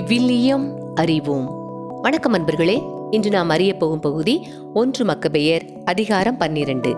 விவிலியம் அறிவோம். வணக்கம் அன்பர்களே இன்று நாம் அறிய போகும் பகுதி ஒன்று மக்கபெயர் அதிகாரம் பன்னிரண்டு.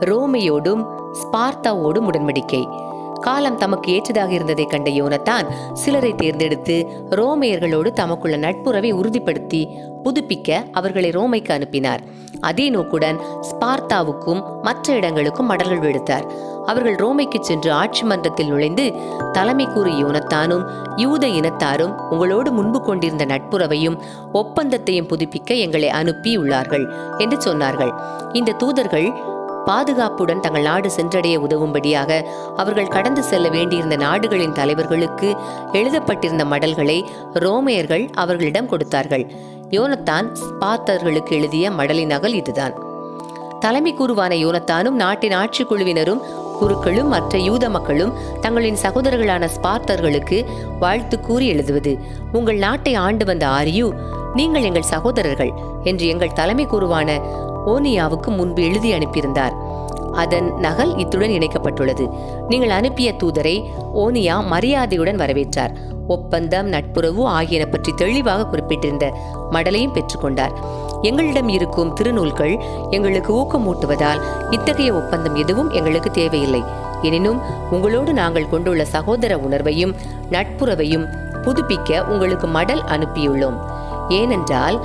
ரோமையோடும் ஸ்பார்த்தாவோடும் உடன்படிக்கை. காலம் தமக்கு ஏற்றதாக இருந்ததை கண்ட யோனத்தான் சிலரை தேர்ந்தெடுத்து ரோமையர்களோடு தமக்குள்ள நட்புறவை உறுதிப்படுத்தி புதுப்பிக்க அவர்களை ரோமைக்கு அனுப்பினார். அதே நோக்குடன் ஸ்பார்த்தாவுக்கும் மற்ற இடங்களுக்கும் மடல்கள் விடுத்தார் அவர்கள் ரோமைக்கு சென்று ஆட்சி மன்றத்தில் நுழைந்து தலைமை கூறு யோனத்தானும் யூத இனத்தாரும் உங்களோடு முன்பு கொண்டிருந்த நட்புறவையும் ஒப்பந்தத்தையும் புதுப்பிக்க எங்களை அனுப்பியுள்ளார்கள் என்று சொன்னார்கள். இந்த தூதர்கள் பாதுகாப்புடன் தங்கள் நாடு சென்றடைய உதவும்படியாக அவர்கள் கடந்து செல்ல வேண்டியிருந்த நாடுகளின் தலைவர்களுக்கு எழுதப்பட்டிருந்த மடல்களை ரோமையர்கள் அவர்களிடம் கொடுத்தார்கள். யோனத்தான் ஸ்பார்த்தர்களுக்கு எழுதிய மடலின் நகல் இதுதான். தலைமை குருவான யோனத்தானும் நாட்டின் ஆட்சிக் குழுவினரும் குருக்களும் மற்ற யூத மக்களும் தங்களின் சகோதரர்களான ஸ்பார்த்தர்களுக்கு வாழ்த்து கூறி எழுதுவது உங்கள் நாட்டை ஆண்டு வந்த ஆரியு நீங்கள் எங்கள் சகோதரர்கள் என்று எங்கள் தலைமை குருவான ஓனியாவுக்கு முன்பு எழுதி அனுப்பியிருந்தார். அதன் நகல் இத்துடன் இணைக்கப்பட்டுள்ளது. நீங்கள் அனுப்பிய தூதரை ஓனியா மரியாதையுடன் வரவேற்றார். ஒப்பந்தம் நட்புறவு ஆகியன பற்றி தெளிவாக குறிப்பிட்டிருந்த மடலையும் பெற்றுக்கொண்டார். எங்களிடம் இருக்கும் திருநூல்கள் எங்களுக்கு ஊக்கமூட்டுவதால் இத்தகைய ஒப்பந்தம் எதுவும் எங்களுக்கு தேவையில்லை. எனினும் உங்களோடு நாங்கள் கொண்டுள்ள சகோதர உணர்வையும் நட்புறவையும் புதுப்பிக்க உங்களுக்கு மடல் அனுப்பியுள்ளோம். ஏனென்றால்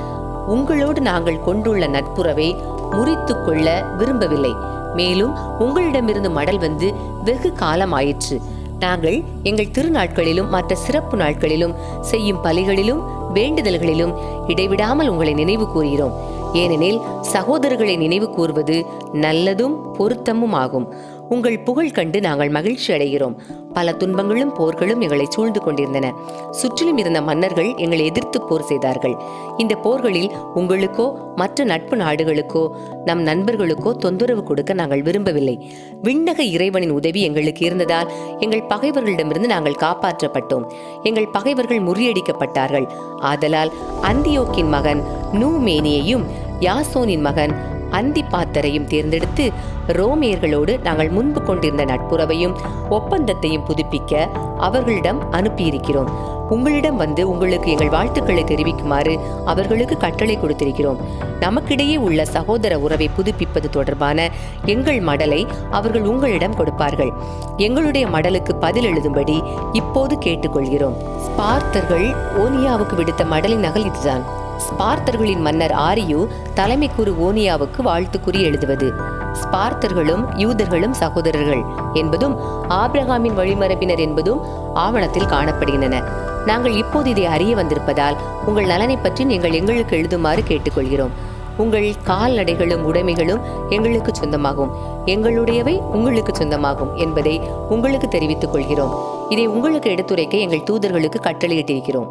உங்களோடு நாங்கள் கொண்டுள்ள நட்புறவை முறித்து கொள்ள விரும்பவில்லை. மேலும் உங்களிடமிருந்து மடல் வந்து வெகு காலம் ஆயிற்று நாங்கள் எங்கள் திருநாட்களிலும் மற்ற சிறப்பு நாட்களிலும் செய்யும் பலிகளிலும் வேண்டுதல்களிலும் இடைவிடாமல் உங்களை நினைவு கூறுகிறோம். ஏனெனில் சகோதரர்களை நினைவு கூறுவது நல்லதும் பொருத்தமும் ஆகும் உங்கள் புகழ் கண்டு நாங்கள் மகிழ்ச்சி அடைகிறோம். பல துன்பங்களும் போர்களும் எங்களை சூழ்ந்து கொண்டிருந்தன. சுற்றிலும் இருந்த மன்னர்கள் எங்களை எதிர்த்து போர் செய்தார்கள். இந்த போர்களில் உங்களுக்கோ மற்ற நட்பு நாடுகளுக்கோ நம் நண்பர்களுக்கோ தொந்தரவு கொடுக்க நாங்கள் விரும்பவில்லை. விண்ணக இறைவனின் உதவி எங்களுக்கு இருந்ததால் எங்கள் பகைவர்களிடமிருந்து நாங்கள் காப்பாற்றப்பட்டோம். எங்கள் பகைவர்கள் முறியடிக்கப்பட்டார்கள். ஆதலால் அந்தியோக்கின் மகன் நூமேனியையும் யாசோனின் மகன் அந்தி பாத்தரையும் தேர்ந்தெடுத்து ரோமியர்களோடு நாங்கள் முன்பு கொண்டிருந்த நட்புறவையும் ஒப்பந்தத்தையும் புதுப்பிக்க அவர்களிடம் அனுப்பியிருக்கிறோம். உங்களிடம் வந்து உங்களுக்கு எங்கள் வாழ்த்துக்களை தெரிவிக்குமாறு அவர்களுக்கு கட்டளை கொடுத்திருக்கிறோம். நமக்கிடையே உள்ள சகோதர உறவை புதுப்பிப்பது தொடர்பான எங்கள் மடலை அவர்கள் உங்களிடம் கொடுப்பார்கள். எங்களுடைய மடலுக்கு பதில் எழுதும்படி இப்போது கேட்டுக்கொள்கிறோம். ஸ்பார்த்தர்கள் ஓனியாவுக்கு விடுத்த மடலின் நகல் இதுதான். ஸ்பார்த்தர்களின் மன்னர் ஆரியு தலைமை குரு ஓனியாவுக்கு வாழ்த்துக்குறி எழுதுவது. ஸ்பார்த்தர்களும் யூதர்களும் சகோதரர்கள் என்பதும் ஆபிரகாமின் வழிமரபினர் என்பதும் ஆவணத்தில் காணப்படுகின்றன. நாங்கள் இப்போது இதை அறிய வந்திருப்பதால் உங்கள் நலனை பற்றி நீங்கள் எங்களுக்கு எழுதுமாறு கேட்டுக்கொள்கிறோம். உங்கள் கால்நடைகளும் உடைமைகளும் எங்களுக்கு சொந்தமாகும். எங்களுடையவை உங்களுக்கு சொந்தமாகும் என்பதை உங்களுக்கு தெரிவித்துக் கொள்கிறோம். இதை உங்களுக்கு எடுத்துரைக்க எங்கள் தூதர்களுக்கு கட்டளையிட்டிருக்கிறோம்.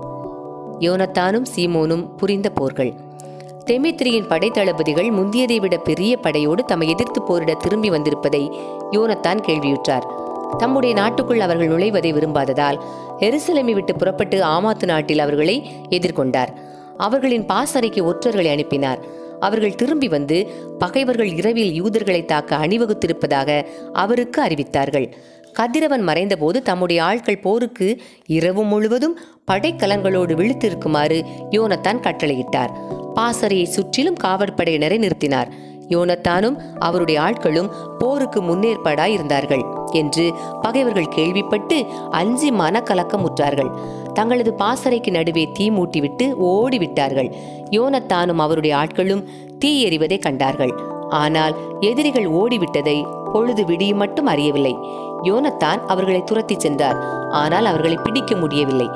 யோனத்தானும் சீமோனும் புரிந்த போர்கள். தெமேத்திரியின் படைத்தளபதிகள் முந்தியதை விட பெரிய படையோடு தம்மை எதிர்த்து போரிட திரும்பி வந்திருப்பதை யோனத்தான் கேள்வியுற்றார். தம்முடைய நாட்டுக்குள் அவர்கள் நுழைவதை விரும்பாததால் எருசலேமை விட்டு புறப்பட்டு ஆமாத்து நாட்டில் அவர்களை எதிர்கொண்டார். அவர்களின் பாசறைக்கு ஒற்றர்களை அனுப்பினார். அவர்கள் திரும்பி வந்து பகைவர்கள் இரவில் யூதர்களை தாக்க அணிவகுத்திருப்பதாக அவருக்கு அறிவித்தார்கள். கதிரவன் மறைந்தபோது தம்முடைய ஆட்கள் போருக்கு இரவு முழுவதும் படைக்கலங்களோடு விழித்திருக்குமாறு யோனத்தான் கட்டளையிட்டார். பாசறையை சுற்றிலும் காவற்படையினரை நிறுத்தினார். யோனத்தானும் அவருடைய ஆட்களும் போருக்கு முன்னேற்பாடாய் இருந்தார்கள் என்று பகைவர்கள் கேள்விப்பட்டு அஞ்சி மனக்கலக்கம் உற்றார்கள் தங்களது பாசறைக்கு நடுவே தீ மூட்டிவிட்டு ஓடிவிட்டார்கள். யோனத்தானும் அவருடைய ஆட்களும் தீ எறிவதை கண்டார்கள். ஆனால் எதிரிகள் ஓடிவிட்டதை பொழுது விடியும் மட்டும் அறியவில்லை. யோனத்தான் அவர்களை துரத்தி சென்றார். ஆனால் அவர்களை பிடிக்க முடியவில்லை.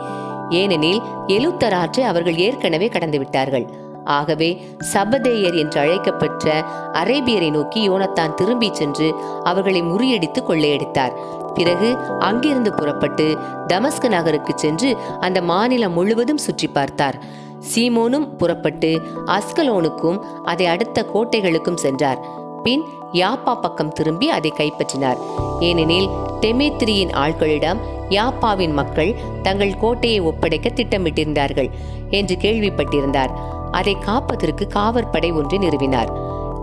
ஏனெனில் எழுத்தர் ஆற்றை அவர்கள் ஏற்கனவே கடந்துவிட்டார்கள். ஆகவே சபதேயர் என்று அழைக்கப்பட்ட அரேபியரை நோக்கி யோனத்தான் திரும்பி சென்று அவர்களை முறியடித்து கொள்ளையடித்தார். பிறகு அங்கிருந்து புறப்பட்டு தமஸ்கு நகருக்கு சென்று அந்த மாநிலம் முழுவதும் சுற்றி பார்த்தார். சீமோனும் புறப்பட்டு அஸ்கலோனுக்கும் அதை அடுத்த கோட்டைகளுக்கும் சென்றார். பின் யாப்பா பக்கம் திரும்பி அதை கைப்பற்றினார். ஏனெனில் தெமேத்திரியின் ஆட்களிடம் யாப்பாவின் மக்கள் தங்கள் கோட்டையை ஒப்படைக்க திட்டமிட்டிருந்தார்கள் என்று கேள்விப்பட்டிருந்தார். அதை காப்பதற்கு காவற்படை ஒன்றை நிறுவினார்.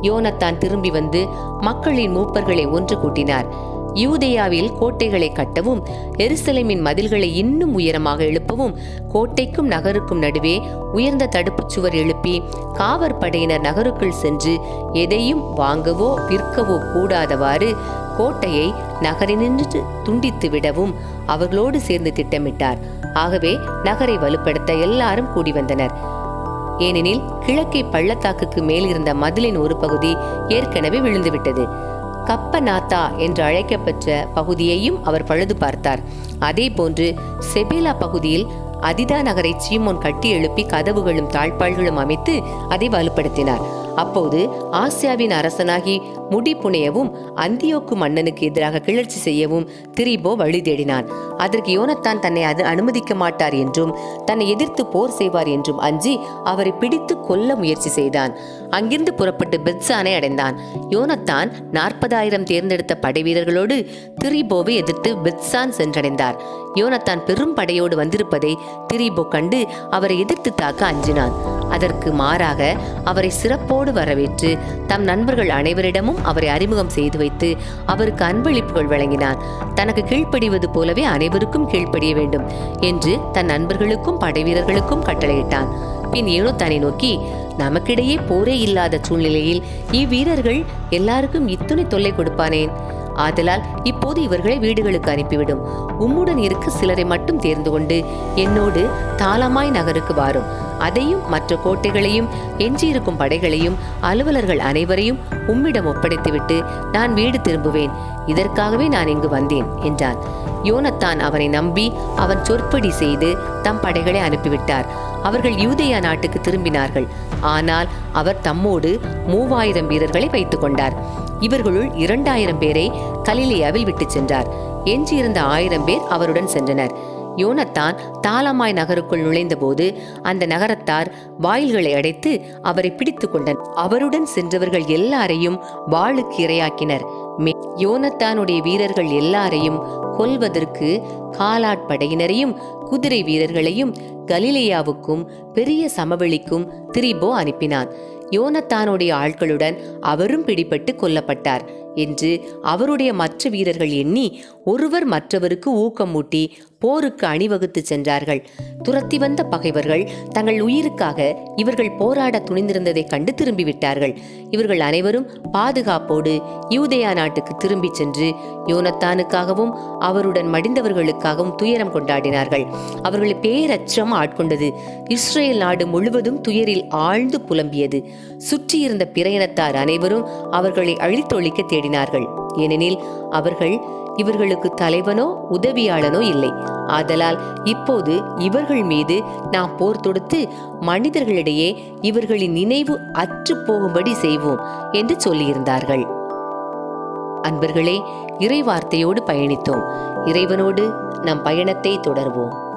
யோனத்தான் திரும்பி வந்து மக்களின் மூப்பர்களை ஒன்று கூட்டினார். யூதேயாவில் கோட்டைகளை கட்டவும் எருசலேமின் மதில்களை இன்னும் உயரமாக எழுப்பவும் கோட்டைக்கும் நகருக்கும் நடுவே உயர்ந்த தடுப்புச் சுவர் எழுப்பி காவற்படையினர் நகருக்குள் சென்று எதையும் வாங்கவோ விற்கவோ கூடாதவாறு கோட்டையை நகரினின்று துண்டித்து விடவும் அவர்களோடு சேர்ந்து திட்டமிட்டார். ஆகவே நகரை வலுப்படுத்த எல்லாரும் கூடி வந்தனர். ஏனெனில் கிழக்கே பள்ளத்தாக்குக்கு மேல் இருந்த மதிலின் ஒரு பகுதி ஏற்கனவே விழுந்துவிட்டது. கப்பநாத்தா என்று அழைக்கப்பட்ட பகுதியையும் அவர் பழுது பார்த்தார். அதே போன்று செபேலா பகுதியில் அதிதா நகரை சீமோன் கட்டி எழுப்பி கதவுகளும் தாழ்பாள்களும் அமைத்து அதை வலுப்படுத்தினார். அப்போது ஆசியாவின் அரசனாகி முடி புனையவும் அந்தியோக்கு மன்னனுக்கு எதிராக கிளர்ச்சி செய்யவும் திரிபோ வழி தேடினான். அதற்கு யோனத்தான் தன்னை அது அனுமதிக்க மாட்டார் என்றும் தன்னை எதிர்த்து போர் செய்வார் என்றும் அஞ்சி அவரை பிடித்து கொல்ல முயற்சி செய்தான். அங்கிருந்து புறப்பட்டு பெட்சானை அடைந்தான். யோனத்தான் நாற்பதாயிரம் தேர்ந்தெடுத்த படை வீரர்களோடு திரிபோவை எதிர்த்து பெட்சான் சென்றடைந்தார். யோனத்தான் பெரும் படையோடு வந்திருப்பதை திரிபோ கண்டு அவரை எதிர்த்து தாக்க அஞ்சினான். அதற்கு மாறாக அவரை சிறப்போடு அன்போடு வரவேற்று தம் நண்பர்கள் அனைவரிடமும் அவரை அறிமுகம் செய்து வைத்து அவருக்கு அன்பளிப்புகள் வழங்கினார். தனக்கு கீழ்ப்படிவது போலவே அனைவருக்கும் கீழ்ப்படிய வேண்டும் என்று தன் நண்பர்களுக்கும் படைவீரர்களுக்கும் கட்டளையிட்டான். பின் யோனத்தானை நோக்கி நமக்கிடையே போரே இல்லாத சூழ்நிலையில் இவ்வீரர்கள் எல்லாருக்கும் இத்துணை தொல்லை கொடுப்பானேன் ஆதலால் இப்போது இவர்களை வீடுகளுக்கு அனுப்பிவிடும். உம்முடன் இருக்க சிலரை மட்டும் தேர்ந்து கொண்டு என்னோடு தாளமாய் நகருக்கு வாரும். அதையும் மற்ற கோட்டைகளையும் எஞ்சியிருக்கும் படைகளையும் அலுவலர்கள் அனைவரையும் உம்மிடம் ஒப்படைத்துவிட்டு நான் வீடு திரும்புவேன். இதற்காகவே நான் இங்கு வந்தேன் என்றான். யோனத்தான் அவனை நம்பி அவன் சொற்படி செய்து தம் படைகளை அனுப்பிவிட்டார். அவர்கள் யூதேயா நாட்டுக்கு திரும்பினார்கள். ஆனால் அவர் தம்மோடு மூவாயிரம் வீரர்களை வைத்துக் கொண்டார். இவர்களுள் இரண்டாயிரம் பேரை கலிலியாவில் விட்டுச் சென்றார். எஞ்சியிருந்த ஆயிரம் பேர் அவருடன் சென்றனர். யோனத்தான் தாளமாய் நகருக்குள் நுழைந்தபோது அந்த நகரத்தார் வாயில்களை அடைத்து அவரை பிடித்து கொண்டனர். அவருடன் சென்றவர்கள் எல்லாரையும் வாளுக்கு இரையாக்கினர். மே- யோனத்தானுடைய வீரர்கள் எல்லாரையும் கொல்வதற்கு காலாட்படையினரையும் குதிரை வீரர்களையும் கலிலேயாவுக்கும் பெரிய சமவெளிக்கும் திரிபோ அனுப்பினான். யோனத்தானுடைய ஆட்களுடன் அவரும் பிடிபட்டு கொல்லப்பட்டார். என்று அவருடைய மற்ற வீரர்கள் எண்ணி ஒருவர் மற்றவருக்கு ஊக்கமூட்டி போருக்கு அணிவகுத்து சென்றார்கள். துரத்தி வந்த பகைவர்கள் தங்கள் உயிருக்காக இவர்கள் போராட துணிந்திருந்ததைக் கண்டு திரும்பிவிட்டார்கள். இவர்கள் அனைவரும் பாதுகாப்போடு யூதேயா நாட்டுக்கு திரும்பிச் சென்று யோனத்தானுக்காகவும் அவருடன் மடிந்தவர்களுக்காகவும் துயரம் கொண்டாடினார்கள். அவர்களை பேரச்சம் ஆட்கொண்டது. இஸ்ரேல் நாடு முழுவதும் துயரில் ஆழ்ந்து புலம்பியது. சுற்றியிருந்த பிற அனைவரும் அவர்களை அழித்தொழிக்க தேடினார்கள் ஏனெனில் அவர்கள் இவர்களுக்கு தலைவனோ உதவியாளனோ இல்லை. ஆதலால் இப்போது இவர்கள் மீது நாம் போர் தொடுத்து மனிதர்களிடையே இவர்களின் நினைவு அற்று போகும்படி செய்வோம் என்று சொல்லியிருந்தார்கள். அன்பர்களே இறைவார்த்தையோடு பயணித்தோம். இறைவனோடு நம் பயணத்தை தொடர்வோம்.